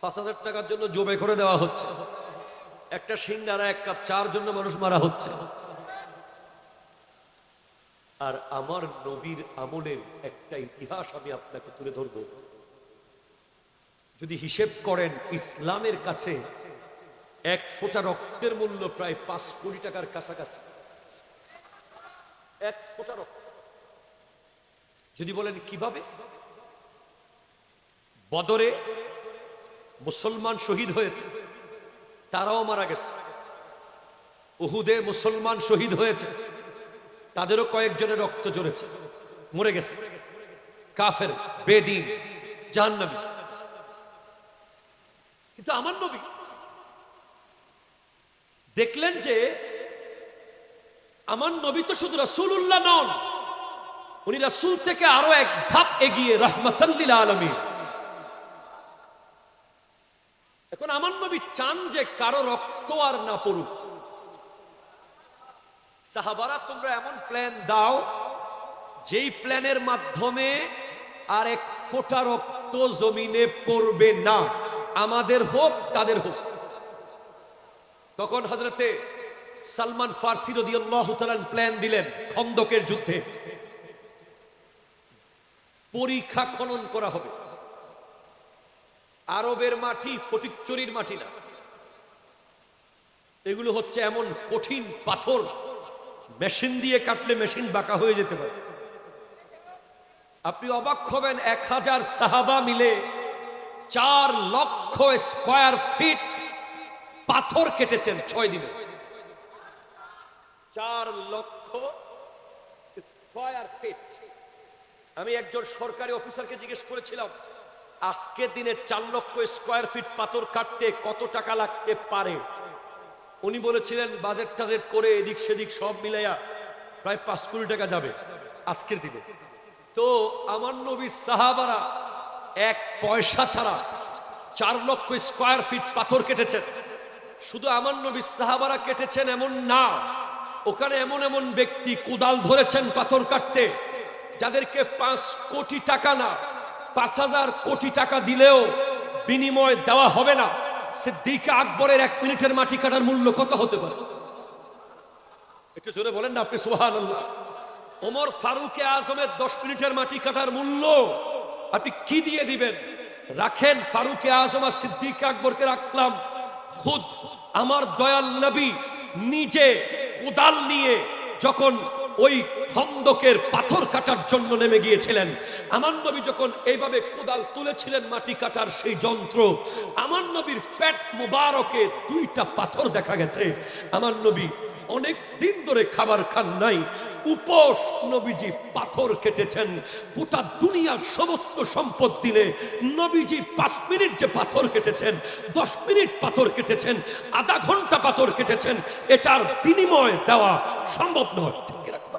পাঁচ হাজার টাকার জন্য জমে করে দেওয়া হচ্ছে। একটা সিঙ্গারা এক কাপ চার জন্য মানুষ মারা হচ্ছে। আর আমার নবীর আমলের একটা ইতিহাস আমি আপনাকে তুলে ধরব। যদি হিসেব করেন ইসলামের কাছে, এক ফোঁটা রক্তের মূল্য প্রায় পাঁচ কোটি টাকার কাছাকাছি। এক ফোঁটা রক্ত। যদি বলেন কীভাবে? বদরে মুসলমান শহীদ হয়েছে, তারাও মারা গেছে। উহুদে মুসলমান শহীদ হয়েছে, তাদেরও কয়েকজনের রক্ত জড়েছে মরে গেছে। কাফের, বেদিন জাহান্নাবী কিন্তু আমার নবী দেখলেন যে আমার নবী তো শুধু রাসূলুল্লাহ নন, উনি রাসূল থেকে আরও এক ধাপ এগিয়ে রহমতাল্লিল আলমী এখন আমার নবী চান যে কারও রক্ত আর না পড়ুক। সাহাবারা, তোমরা এমন প্ল্যান দাও, যেই প্ল্যানের মাধ্যমে আর এক ফোঁটা রক্ত জমিনে পড়বে না। আমাদের হোক, তাদের হোক। তখন হজরতে সালমান ফার্সি রদি আল্লাহ প্ল্যান দিলেন খন্দকের যুদ্ধে। পরীক্ষা খনন করা হবে। আরবের মাটি, ফটিকচুরির মাটি না। এগুলো হচ্ছে এমন কঠিন পাথর, মেশিন দিয়ে কাটলে মেশিন বাঁকা হয়ে যেতে পারে। আপনি অবাক হবেন, এক হাজার সাহাবা মিলে চার লক্ষ স্কোয়ার ফিট পাথর কেটেছেন ছয় দিনে। চার লক্ষ স্কোয়ার ফিট। আমি একজন সরকারি অফিসারকে জিজ্ঞেস করেছিলাম আজকে দিনে চার লক্ষ স্কোয়ার ফিট পাথর কাটতে কত টাকা লাগতে পারে? উনি বলেছিলেন বাজেট টাজেট করে এদিক সেদিক সব মিলাইয়া প্রায় পাঁচ কোটি টাকা যাবে আজকের দিনে। তো আমার নবী সাহাবারা এক পয়সা ছাড়া চার লক্ষ স্কোয়ার ফিট পাথর কেটেছেন। শুধু আমার নবী সাহাবারা কেটেছেন এমন না, ওখানে এমন এমন ব্যক্তি কোদাল ধরেছেন পাথর কাটতে, যাদেরকে পাঁচ কোটি টাকা না পাঁচ হাজার কোটি টাকা দিলেও বিনিময় দেওয়া হবে না। সিদ্দিকা আকবরের এক মিনিটের মাটি কাটার মূল্য কত হতে পারে? একটু জোরে বলেন না আপনি সোহান ওমর ফারুকে আজমের দশ মিনিটের মাটি কাটার মূল্য আপনি কি দিয়ে দিবেন? রাখেন ফারুকে আজম আর সিদ্দিক আকবরকে রাখলাম। খুদ, আমার দয়াল নবী নিজে কোদাল নিয়ে যখন ওই খন্দকের পাথর কাটার জন্য নেমে গিয়েছিলেন। আমার নবী যখন এইভাবে কোদাল তুলেছিলেন মাটি কাটার সেই যন্ত্র, আমার নবীর পেট মুবারকে দুইটা পাথর দেখা গেছে। আমার নবী অনেক দিন ধরে খাবার খান নাই উপোস নবীজি পাথর কেটেছেন। গোটা দুনিয়ার সমস্ত সম্পদ দিলে নবীজি পাঁচ মিনিট যে পাথর কেটেছেন, দশ মিনিট পাথর কেটেছেন, আধা ঘণ্টা পাথর কেটেছেন, এটার বিনিময় দেওয়া সম্ভব নয়। ঠিক রাখতে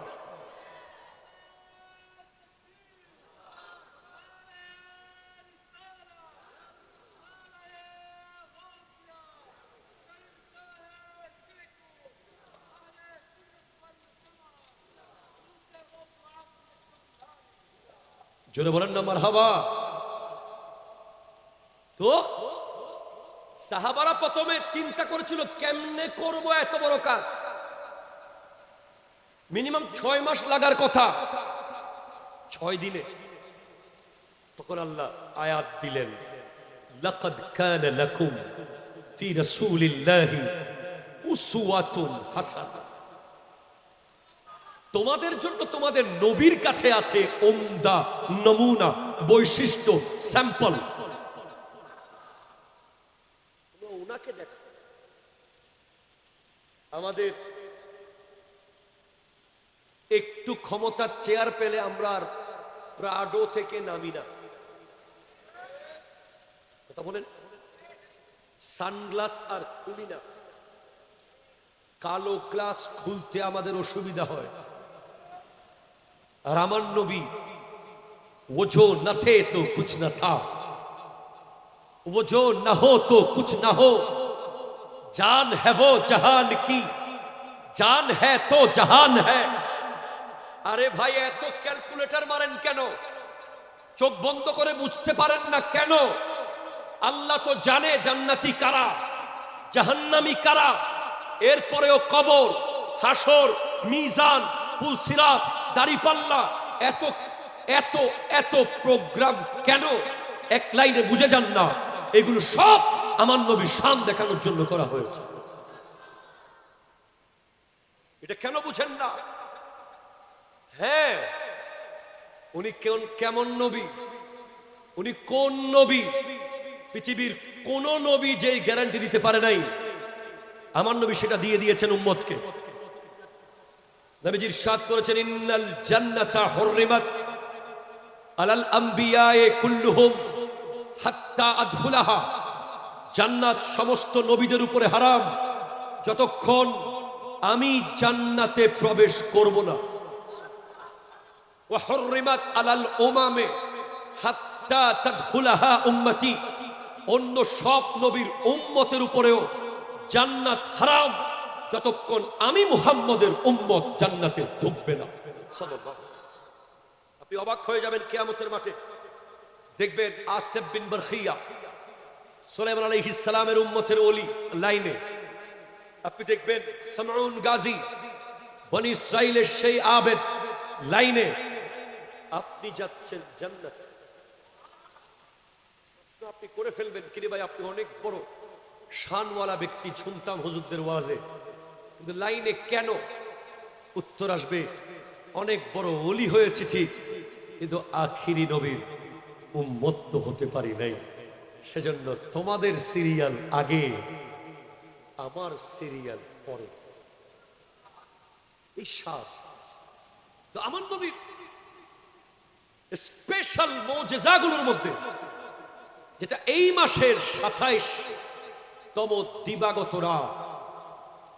জোরে বলেন না, মারহাবা। তো, সাহাবারা প্রথমে চিন্তা করেছিল, কেমনে করব এত বড় কাজ? মিনিমাম ছয় মাস লাগার কথা। ছয় দিনে। তখন আল্লাহ আয়াত দিলেন, লাকাদ কানা লাকুম ফি রাসূলিল্লাহি উসওয়াতুন হাসানাহ তোমাদের জন্য তোমাদের নবীর কাছে আছে ওমদা, নমুনা, বৈশিষ্ট্য, স্যাম্পল। আমাদের একটু ক্ষমতার চেয়ার পেলে আমরা আর প্রাডো থেকে নামি না। কথা বলেন? সানগ্লাস আর খুলি না। কালো গ্লাস খুলতে আমাদের অসুবিধা হয়। রামান আমার নবী ওজো না থে তো কুছ না থা। ওঝো না হো তো কুছ না হো। জান হ্যাঁ ও জাহান কি, জান হ্যাঁ তো জাহান হ্যাঁ আরে ভাই, এত ক্যালকুলেটর মারেন কেন? চোখ বন্ধ করে বুঝতে পারেন না কেন? আল্লাহ তো জানে জান্নাতি কারা, জাহান্নামি কারা। এরপরেও কবর, হাসর, মিজান, পুলসিরাত দাড়িপাল্লা। এত এত এত প্রোগ্রাম কেন? এক লাইনে বুঝে যান না। এগুলো সব আমার নবীর শান দেখানোর জন্য করা হয়েছে। এটা কেন বুঝেন না? হ্যাঁ উনি কেমন কেমন নবী? উনি কোন নবী? পৃথিবীর কোন নবী যে গ্যারান্টি দিতে পারে নাই। আমার নবী সেটা দিয়ে দিয়েছেন উম্মতকে। নবীজির সাদ করেছেন, ইন্নাল জান্নাতা হররিমাত আলাল আম্বিয়ায়ে কুল্লুহুম হাত্তা আদহুলাহা। জান্নাত সমস্ত নবীদের উপরে হারাম। যতক্ষণ আমি জান্নাতে প্রবেশ করব না। ওয়াহরিমাত আলাল ওমামে হাত্তা তাদহুলাহা উম্মতি। অন্য সব নবীর উম্মতের উপরেও জান্নাত হারাম। যতক্ষণ আমি মুহাম্মদের উম্মত জান্নাতে ঢুকবে না। আপনি অবাক হয়ে যাবেন কিয়ামতের মাঠে। দেখবেন আসেফ বিন বরখিয়া সুলাইমান আলাইহিস সালামের উম্মতের ওলি লাইনে। আপনি দেখবেন সামাউন গাজী, বনি ইসরাইলের সেই আবেদ লাইনে আপনি যাচ্ছেন জান্নাত। আপনি করে ফেলবেন। কিরে ভাই, আপনি অনেক বড় শানওয়ালা ব্যক্তি, শুনতাম হুজুরদের ওয়াজে। কিন্তু লাইনে কেন উত্তর আসবে? অনেক বড় অলি হয়েছে ঠিক, কিন্তু আখিরি নবীর উন্মত্ত হতে পারি নাই। সেজন্য তোমাদের সিরিয়াল আগে, আমার সিরিয়াল পরে। এই শ্বাস তো আমার নবীর স্পেশাল মোজেজাগুলোর মধ্যে, যেটা এই মাসের সাতাইশ তম দিবাগত রাত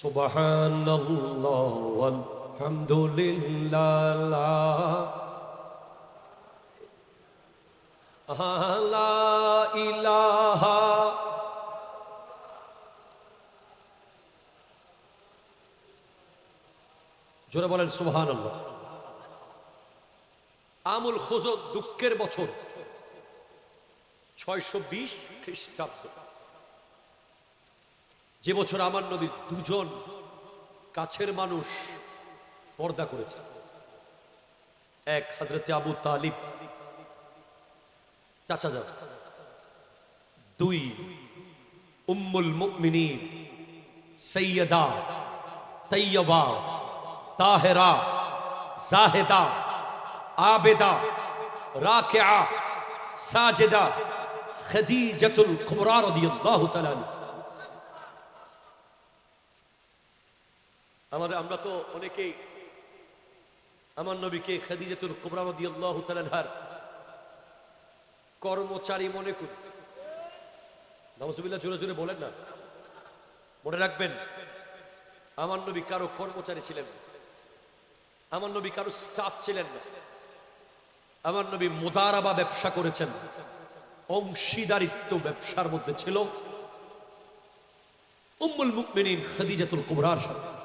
সুবহানাল্লাহ আলহামদুলিল্লাহ। জোরে বলেন সুবহানাল্লাহ। আমুল খুজত দুঃখের বছর। ছয়শো বিশ খ্রিস্টাব্দ। যে বছর আমার নবীর দুজন কাছের মানুষ পর্দা করেছে। এক হাজরতে আবু তালিব, চাচা যান। দুই উম্মুল মুমিনিন সৈয়দা তৈয়বা তাহেরা, জাহেদা, আবেদা, রাকেআ, সাজেদা, খদিজাতুল কুবরা রাদিয়াল্লাহু তাআলা আমাদের, আমরা তো অনেকেই আমার নবীকে খাদিজাতুল কুবরা রাদিয়াল্লাহু তাআলা আনহার কর্মচারী মনে করি। নওয়াজুবিল্লাহ জোরে জোরে বলেন না। মনে রাখবেন, আমার নবী কারও কর্মচারী ছিলেন। আমার নবী কারও স্টাফ ছিলেন না। আমার নবী মোদারাবা ব্যবসা করেছেন। অংশীদারিত্ব ব্যবসার মধ্যে ছিল। উম্মুল মুকমিনিন খাদিজাতুল কুবরার সাথে।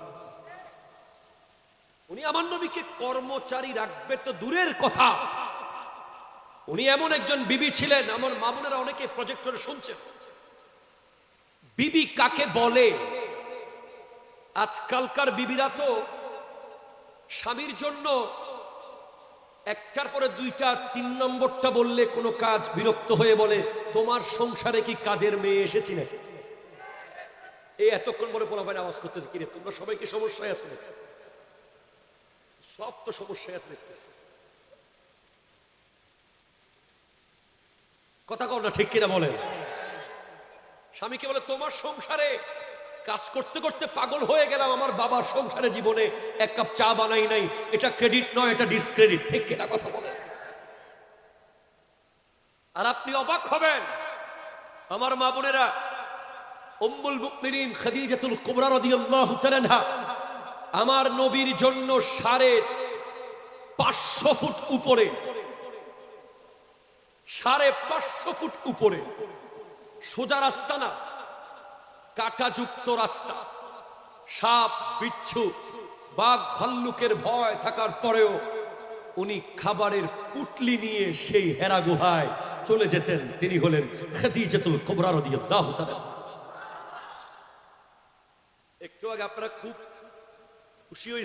উনি আমার নবীকে কর্মচারী রাখবে তো দূরের কথা। উনি এমন একজন বিবি ছিলেন, আমার মামুনেরা অনেকে প্রজেক্টরে শুনছেন। বিবি কাকে বলে? আজকালকার বিবিরা তো স্বামীর জন্য একটার পরে দুইটা, তিন নম্বরটা বললে কোনো কাজ বিরক্ত হয়ে বলে, তোমার সংসারে কি কাজের মেয়ে এসেছি নাকি? এই এতক্ষণ পরে বলা আওয়াজ করতেছে, কিরে, তোমরা সবাইকে সমস্যায় নাকি? সব তো সমস্যায় আছে দেখতেছি। কথা কও না, ঠিক কিনা বলেন? স্বামীকে বলে, তোমার সংসারে কাজ করতে করতে পাগল হয়ে গেলাম, আমার বাবার সংসারে জীবনে এক কাপ চা বানাই নাই। এটা ক্রেডিট নয়, এটা ডিসক্রেডিট ঠিক কিনা কথা বলে আর আপনি অবাক হবেন, আমার মা বোনেরা, উম্মুল মুকমিনিন খাদিজাতুল কুবরা রাদিয়াল্লাহু তাআলা আমার নবীর জন্য সাড়ে পাঁচশো ফুট উপরে, সাড়ে পাঁচশো ফুট উপরে, সোজা রাস্তা না, কাটাযুক্ত রাস্তা। সাপ, বিচ্ছু, বাঘ, ভাল্লুকের ভয় থাকার পরেও উনি খাবারের পুটলি নিয়ে সেই হেরা গুহায় চলে যেতেন। তিনি হলেন খাদিজাতুল কুবরা রাদিয়াল্লাহু তাআলা। একটু আগে আপনারা খুব o senhor